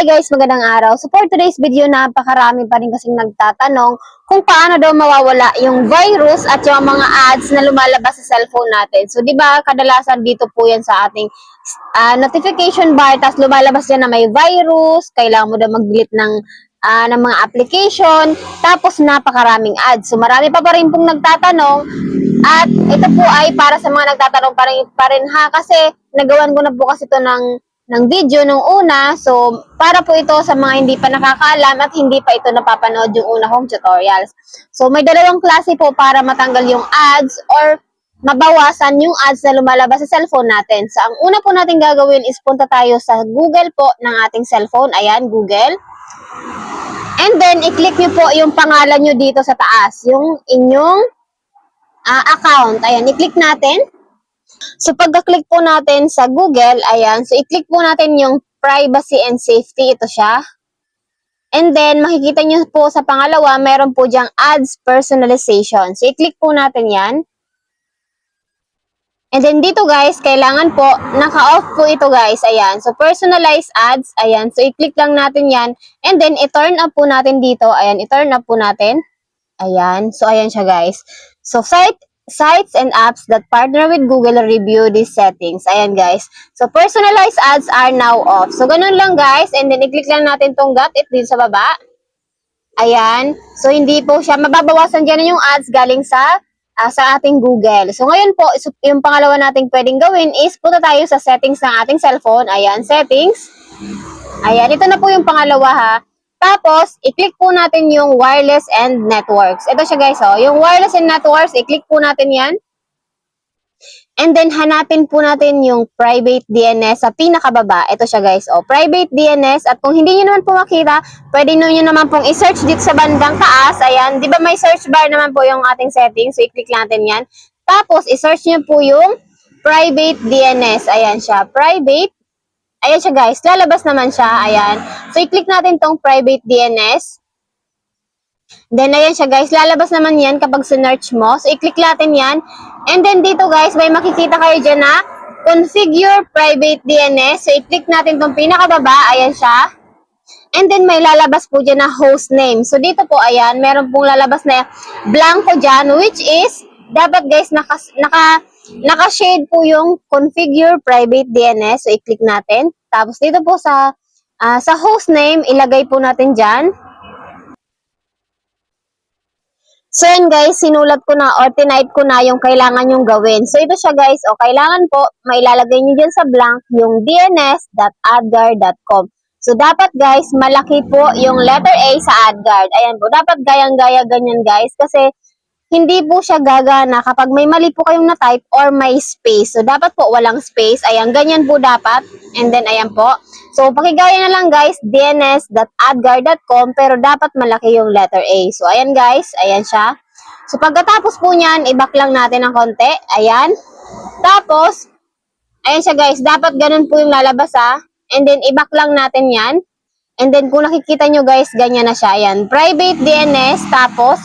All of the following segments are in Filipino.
Hi guys, magandang araw. So for today's video, napakarami pa rin kasing nagtatanong kung paano daw mawawala yung virus at yung mga ads na lumalabas sa cellphone natin. So di ba kadalasan dito po yan sa ating ah, notification bar, tapos lumalabas yan na may virus, kailangan mo daw mag-delete ng ah, ng mga application, tapos napakaraming ads. So marami pa pa rin pong nagtatanong at ito po ay para sa mga nagtatanong pa rin, pa rin ha kasi nagawan ko na po kasi ito ng ng video nung una. So, para po ito sa mga hindi pa nakakaalam at hindi pa ito napapanood yung una kong tutorials. So, may dalawang klase po para matanggal yung ads or mabawasan yung ads na lumalabas sa cellphone natin. So, ang una po natin gagawin is punta tayo sa Google po ng ating cellphone. Ayan, Google. And then, i-click nyo po yung pangalan nyo dito sa taas. Yung inyong ah, account. Ayan, i-click natin. So, pagka-click po natin sa Google, ayan, so i-click po natin yung privacy and safety, ito siya. And then, makikita nyo po sa pangalawa, meron po diyang ads personalization. So, i-click po natin yan. And then, dito guys, kailangan po, naka-off po ito guys, ayan. So, personalized ads, ayan. So, i-click lang natin yan. And then, i-turn up po natin dito, ayan, i-turn up po natin. Ayan. So, ayan siya guys. So, site sites and apps that partner with Google review these settings. Ayan guys. So, personalized ads are now off. So, ganun lang guys. And then, i-click lang natin tong got it dito sa baba. Ayan. So, hindi po siya, mababawasan dyan yung ads galing sa ah, sa ating Google. So, ngayon po, is- yung pangalawa nating pwedeng gawin is punta tayo sa settings ng ating cellphone. Ayan, settings. Ayan, ito na po yung pangalawa ha. Tapos, i-click po natin yung wireless and networks. Ito siya guys, oh. Yung wireless and networks, i-click po natin yan. And then, hanapin po natin yung private DNS sa pinakababa. Ito siya guys, oh. Private DNS. At kung hindi nyo naman po makita, pwede nyo naman pong i-search dito sa bandang taas. Ayan, di ba may search bar naman po yung ating settings. So, i-click natin yan. Tapos, i-search nyo po yung private DNS. Ayan siya, private Ayan siya guys, lalabas naman siya, ayan. So, i-click natin tong private DNS. Then, ayan siya guys, lalabas naman yan kapag sinearch mo. So, i-click natin yan. And then, dito guys, may makikita kayo dyan na configure private DNS. So, i-click natin tong pinakababa, ayan siya. And then, may lalabas po dyan na host name. So, dito po, ayan, meron pong lalabas na blanco dyan, which is, dapat guys, naka, naka, naka-shade po yung configure private DNS. So, i-click natin. Tapos, dito po sa, ah, sa host name, ilagay po natin dyan. So, yan guys, sinulat ko na or tinype ko na yung kailangan yung gawin. So, ito siya guys. O, kailangan po, mailalagay nyo dyan sa blank yung dns.adgar.com. So, dapat guys, malaki po yung letter A sa AdGuard. Ayan po, dapat gayang-gaya ganyan guys. Kasi, hindi po siya gagana kapag may mali po kayong na-type or may space. So, dapat po walang space. Ayan, ganyan po dapat. And then, ayan po. So, pakigaya na lang guys, dns.adgar.com pero dapat malaki yung letter A. So, ayan guys, ayan siya. So, pagkatapos po niyan, i-back lang natin ng konti. Ayan. Tapos, ayan siya guys, dapat ganun po yung lalabas ha. And then, i-back lang natin yan. And then, kung nakikita nyo guys, ganyan na siya. Ayan, private DNS, tapos,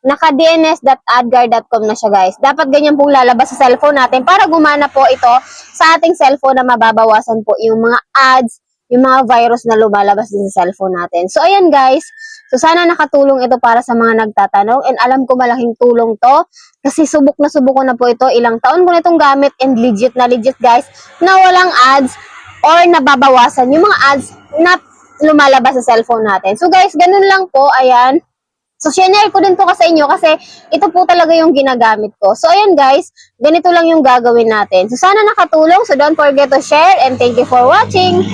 naka-dns.adgar.com na siya guys. Dapat ganyan pong lalabas sa cellphone natin para gumana po ito sa ating cellphone na mababawasan po yung mga ads, yung mga virus na lumalabas din sa cellphone natin. So, ayan guys. So, sana nakatulong ito para sa mga nagtatanong and alam ko malaking tulong to kasi subok na subok ko na po ito. Ilang taon ko na itong gamit and legit na legit guys na walang ads or nababawasan yung mga ads na lumalabas sa cellphone natin. So guys, ganun lang po. Ayan. So, share ko din ka sa inyo kasi ito po talaga yung ginagamit ko. So, ayan guys, ganito lang yung gagawin natin. So, sana nakatulong. So, don't forget to share and thank you for watching.